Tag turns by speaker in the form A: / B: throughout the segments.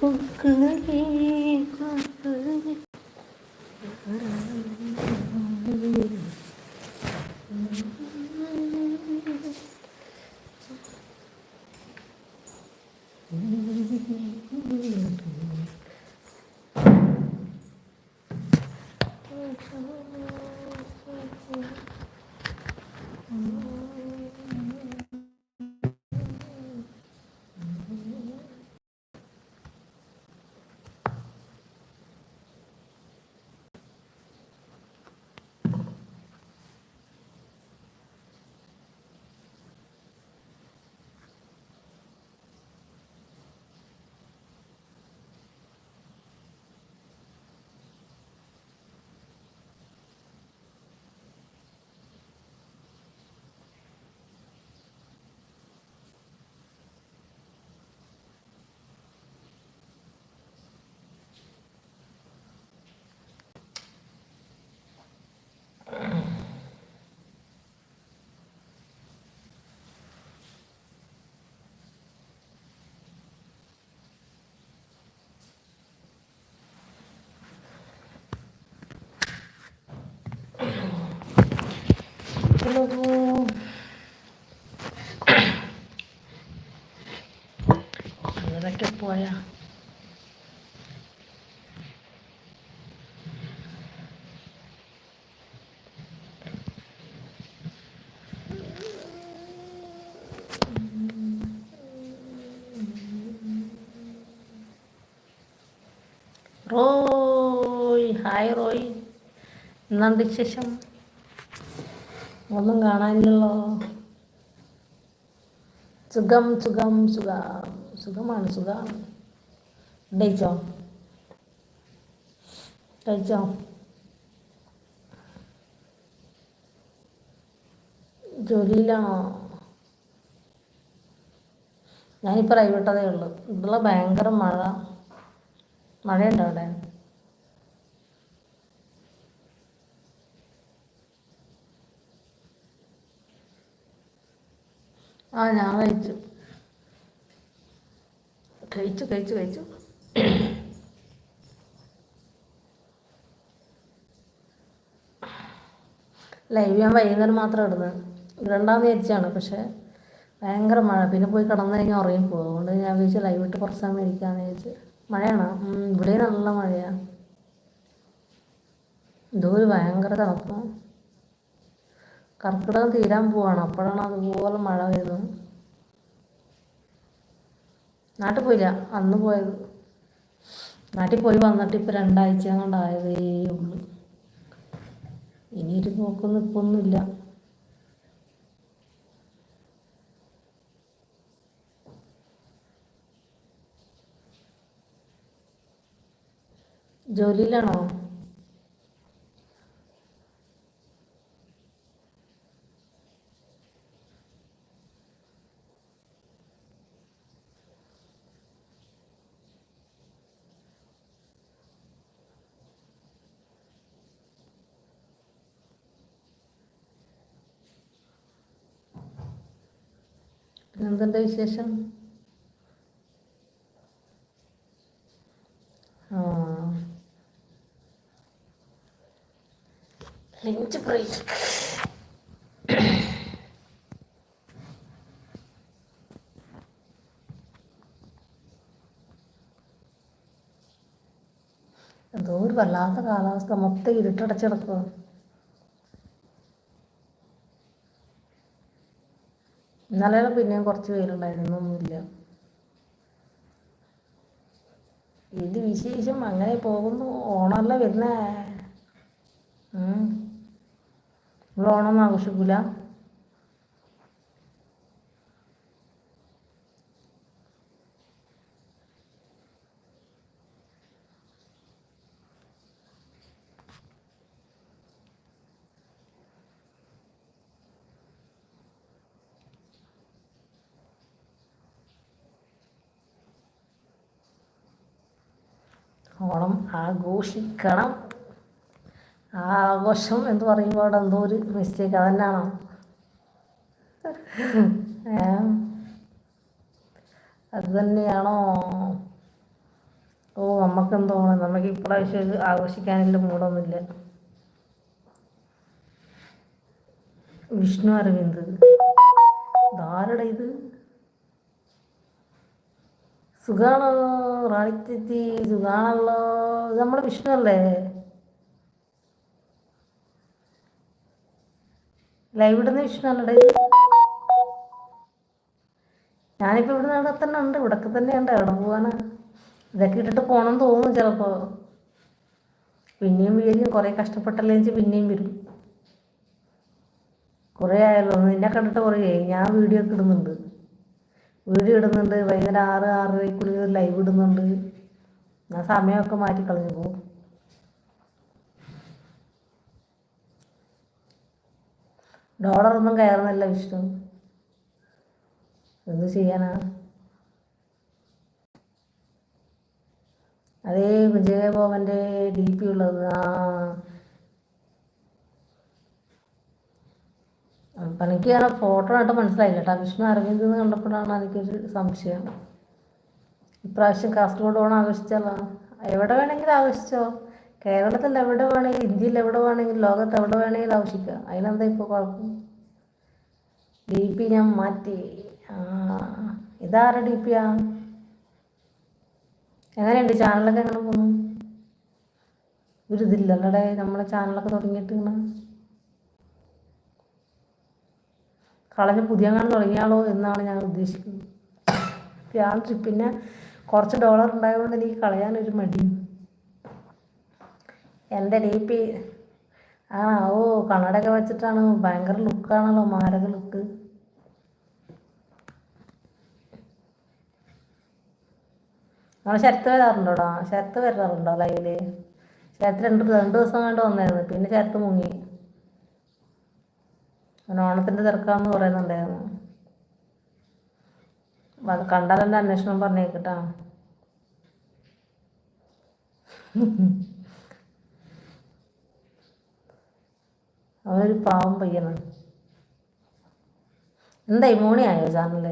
A: 그, 그, 그, 그, 그, 그, 그, Hello. അവരൊക്കെ പോയാ? Roy hi Roy. എന്തുണ്ട് വിശേഷം? ഒന്നും കാണാനില്ലല്ലോ. സുഖം സുഖം സുഖ. സുഖമാണ് സുഖമാണ് കഴിച്ചോ? കഴിച്ചോ? ജോലിയിലാണോ ഞാനിപ്പോൾ പ്രൈവട്ടതേ ഉള്ളൂ. ഇവിടെ ഭയങ്കര മഴ. മഴയുണ്ടോ അവിടെ? ആ ഞാൻ കഴിച്ചു. കഴിച്ചു കഴിച്ചു കഴിച്ചു. ലൈവ് ഞാൻ വൈകുന്നേരം മാത്രം ഇടുന്നത്. ഇടണ്ടാന്ന് വിചാരിച്ചാണ് പക്ഷേ ഭയങ്കര മഴ. പിന്നെ പോയി കിടന്നു കഴിഞ്ഞാൽ ഉറങ്ങി പോകും. അതുകൊണ്ട് ഞാൻ വിചാരിച്ചു ലൈവ് ഇട്ട് കുറച്ച് സമയം ഇരിക്കാന്ന് വിചാരിച്ച്. മഴയാണോ? ഇവിടെ നല്ല മഴയാണ് എന്തോ ഒരു ഭയങ്കര തണുപ്പാണ് കർക്കിടകം തീരാൻ പോവാണ്. അപ്പോഴാണ് അതുപോലെ മഴ വരുന്നത് നാട്ടിൽ പോയില്ല. അന്ന് പോയത്. നാട്ടിൽ പോയി വന്നിട്ട് ഇപ്പം രണ്ടാഴ്ച കൊണ്ടായതേ ഉള്ളൂ. ഇനി ഒരു നോക്കൊന്നും ഇപ്പം ഒന്നുമില്ല ജോലിയിലാണോ? എന്തുണ്ട് വിശേഷം? ആ. ലഞ്ച് ബ്രേക്ക് എന്തോ ഒരു വല്ലാത്ത കാലാവസ്ഥ. മൊത്തം ഇരുട്ടടച്ചിടക്കുക ഇന്നലെ പിന്നെയും കുറച്ച് പേരുണ്ടായിരുന്നു ഒന്നുമില്ല. ഇത് വിശേഷം അങ്ങനെ പോകുന്നു. ഓണമല്ല വരുന്നേ. നിങ്ങൾ ഓണം ആഘോഷിക്കൂല. ഓണം ആഘോഷിക്കണം. ആഘോഷം എന്ന് പറയുമ്പോൾ അവിടെ എന്തോ ഒരു മിസ്റ്റേക്ക് അതന്നാണോ? അത് തന്നെയാണോ? ഓ നമുക്ക് നമുക്കെന്തോ നമുക്ക് ഇപ്രാവശ്യം ആഘോഷിക്കാനുള്ള മൂടൊന്നുമില്ല. വിഷ്ണു അരവിന്ദ്. ധാരട ഇത്? സുഖാണോ? റാണിത്തെത്തി സുഖാണല്ലോ? ഇത് നമ്മുടെ വിഷ്ണു അല്ലേ ലൈവ് ഇടുന്ന വിഷ്ണു അല്ലേ ഞാനിപ്പോൾ ഇവിടെ അവിടെ തന്നെ ഉണ്ട്. ഇവിടൊക്കെ തന്നെ ഉണ്ട് എവിടെ പോവാനാ? ഇതൊക്കെ ഇട്ടിട്ട് പോകണം തോന്നും ചിലപ്പോൾ പിന്നെയും വിചാരിക്കും കുറേ കഷ്ടപ്പെട്ടല്ലേ വെച്ച് പിന്നെയും വരും. കുറേ ആയല്ലോ. നിന്നെ കണ്ടിട്ട് കുറേ ഞാൻ വീഡിയോ ഒക്കെ ഇടുന്നുണ്ട്. വീഡിയോ ഇടുന്നുണ്ട്. വൈകുന്നേരം ആറ് ആറരയ്ക്കുള്ളിൽ ലൈവ് ഇടുന്നുണ്ട്. ഞാൻ സമയമൊക്കെ മാറ്റി കളഞ്ഞു പോകും ഡോളറൊന്നും കയറുന്നില്ല വിഷ്ണു. എന്ത് ചെയ്യാനാ? അതേ വിജയഭവന്റെ ഡി പി ഉള്ളത്. ആ. അപ്പം എനിക്ക് ആ ഫോട്ടോ ആയിട്ട് മനസ്സിലായില്ല കേട്ടോ വിഷ്ണു അരവിന്ദ് എന്ന് കണ്ടപ്പോഴാണ് എനിക്കൊരു സംശയം. ഇപ്രാവശ്യം കാസർഗോഡ് ഓണം ആഘോഷിച്ചാലോ എവിടെ വേണമെങ്കിലും ആഘോഷിച്ചോ കേരളത്തിൽ എവിടെ വേണമെങ്കിലും ഇന്ത്യയിൽ എവിടെ വേണമെങ്കിലും ലോകത്ത് എവിടെ വേണമെങ്കിലും ആഘോഷിക്കാം അതിനെന്താ ഇപ്പോൾ കുഴപ്പം? ഡി പി ഞാൻ മാറ്റി. ഇതാരുടെ ഡി പിയാ എങ്ങനെയുണ്ട്? ചാനലൊക്കെ എങ്ങനെ പോകുന്നു ഒരു ഇതില്ലല്ലേ നമ്മളെ ചാനലൊക്കെ തുടങ്ങിയിട്ട് ഇങ്ങനെ കളഞ്ഞ് പുതിയ കാണാൻ തുടങ്ങിയാലോ എന്നാണ് ഞാൻ ഉദ്ദേശിക്കുന്നത്. ആ പിന്നെ കുറച്ച് ഡോളർ ഉണ്ടായതുകൊണ്ട് എനിക്ക് കളയാനൊരു മടി എന്റെ ഡി പി ആ ഓ കണ്ണടൊക്കെ വെച്ചിട്ടാണ്. ഭയങ്കര ലുക്കാണല്ലോ മാരക ലുക്ക് നമ്മൾ ശരത്ത് വരാറുണ്ടോടാ? ശരത്ത് വരാറുണ്ടോ ലൈവിൽ ശരത്ത് രണ്ട് രണ്ട് ദിവസം കണ്ട് വന്നായിരുന്നു. പിന്നെ ശരത്ത് മുങ്ങി. അവൻ ഓണത്തിന്റെ തിരക്കാന്ന് പറയുന്നുണ്ടായിരുന്നു. അത് കണ്ടാൽ എന്റെ അന്വേഷണം പറഞ്ഞേക്കട്ടാ അവനൊരു പാവം പയ്യനാണ് എന്തായി മോണിയായോ ചാനൽ?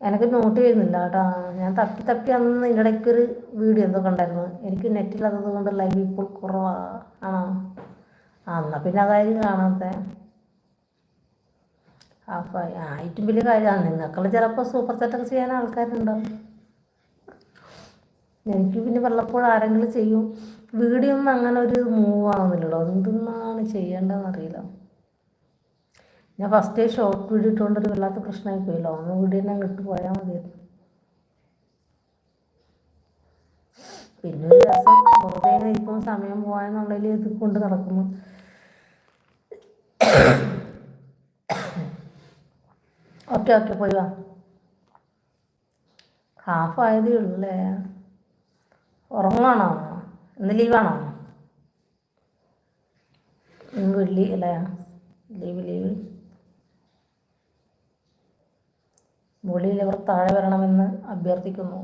A: എനിക്ക് നോട്ട് ചെയ്യുന്നില്ല കേട്ടോ ഞാൻ തപ്പി തപ്പി അന്ന് ഇടയ്ക്കൊരു വീഡിയോ എന്തൊക്കെ ഉണ്ടായിരുന്നു എനിക്ക് നെറ്റിലത് കൊണ്ട് ലൈവ് ഇപ്പോൾ കുറവാണ് ആണോ? എന്നാൽ പിന്നെ കാര്യം കാണാത്ത. അപ്പം ആയിട്ടും വലിയ കാര്യമാണ് നിങ്ങൾക്കുള്ള ചിലപ്പോൾ സൂപ്പർ സെറ്റൊക്കെ ചെയ്യാൻ ആൾക്കാരുണ്ടാവും എനിക്ക് പിന്നെ വല്ലപ്പോഴും ആരെങ്കിലും ചെയ്യും. വീഡിയോ ഒന്നും അങ്ങനെ ഒരു മൂവ് ആവുന്നില്ലല്ലോ. എന്തെന്നാണ് ചെയ്യേണ്ടതെന്ന് അറിയില്ല. ഞാൻ ഫസ്റ്റേ ഷോർട്ട് വീഡിയോ ഇട്ടുകൊണ്ടൊരു വല്ലാത്ത പ്രശ്നമായി പോയല്ലോ ഒന്ന് വീഡിയോ തന്നെ ഇട്ട് പോയാൽ മതിയായിരുന്നു. പിന്നെ ഒരു രസം. വെറുതെ സമയം പോകാന്നുള്ളതിൽ ഇത് കൊണ്ട് നടക്കുന്നു. ഓക്കെ ഓക്കെ പോയി വാ. ഹാഫ് ആയതേ ഉള്ളേ. ഉറങ്ങാണോ ഇന്ന് ലീവാണോ വെള്ളി അല്ലേ? ലീവ് ലീവ് മുകളിൽ ഇവർ താഴെ വരണമെന്ന് അഭ്യർത്ഥിക്കുന്നു.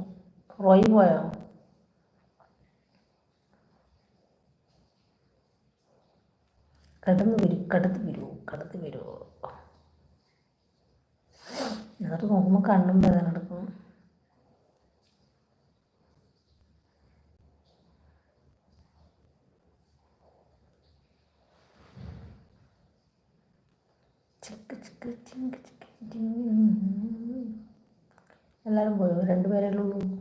A: റോയി പോയോ? കടന്നു വരൂ കടന്നു വരൂ കടന്നു വരൂ. എന്നിട്ട് നോക്കുമ്പോൾ കണ്ണും വേദന എടുക്കും എല്ലാവരും പോയോ? രണ്ടുപേരല്ലേ ഉള്ളൂ.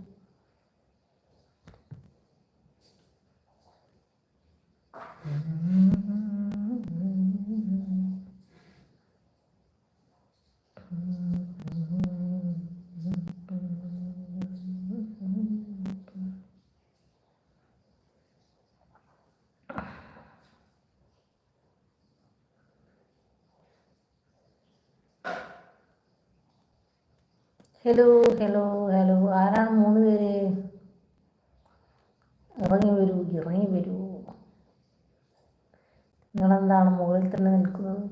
A: ഹലോ ഹലോ ഹലോ ആരാണ് മൂന്ന് പേര്? ഇറങ്ങി വരൂ ഇറങ്ങി വരൂ. നിങ്ങളെന്താണ് മുകളിൽ തന്നെ നിൽക്കുന്നത്?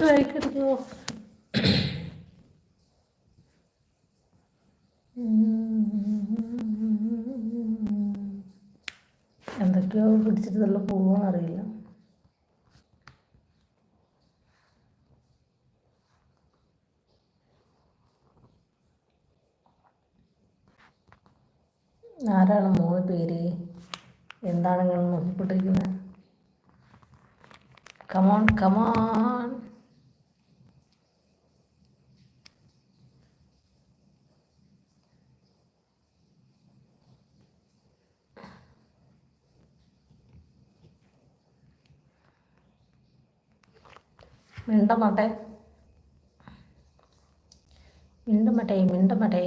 A: ലൈക്ക് അടിക്കുമോ ഇതെല്ലാം പോവാൻ അറിയില്ല. ആരാണ് മൂന്ന് പേര്? എന്താണ് നിങ്ങൾ നോക്കിക്കൊണ്ടിരിക്കുന്നത് കമോൺ കമോൺ മിണ്ടമാട്ടെ. മിണ്ടമാട്ടെ മിണ്ടമാട്ടെ.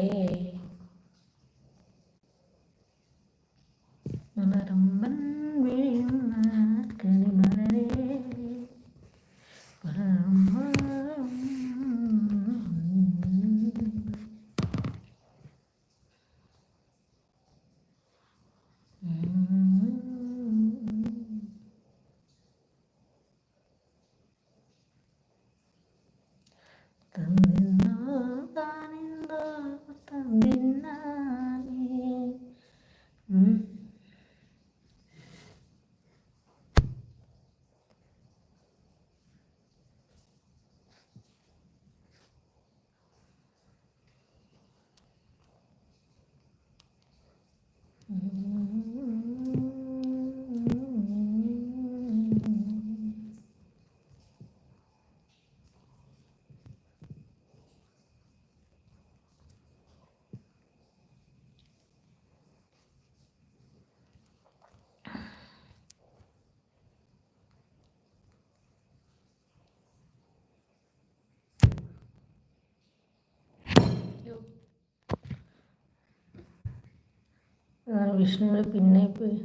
A: Mm-hmm. പിന്നെ പോയി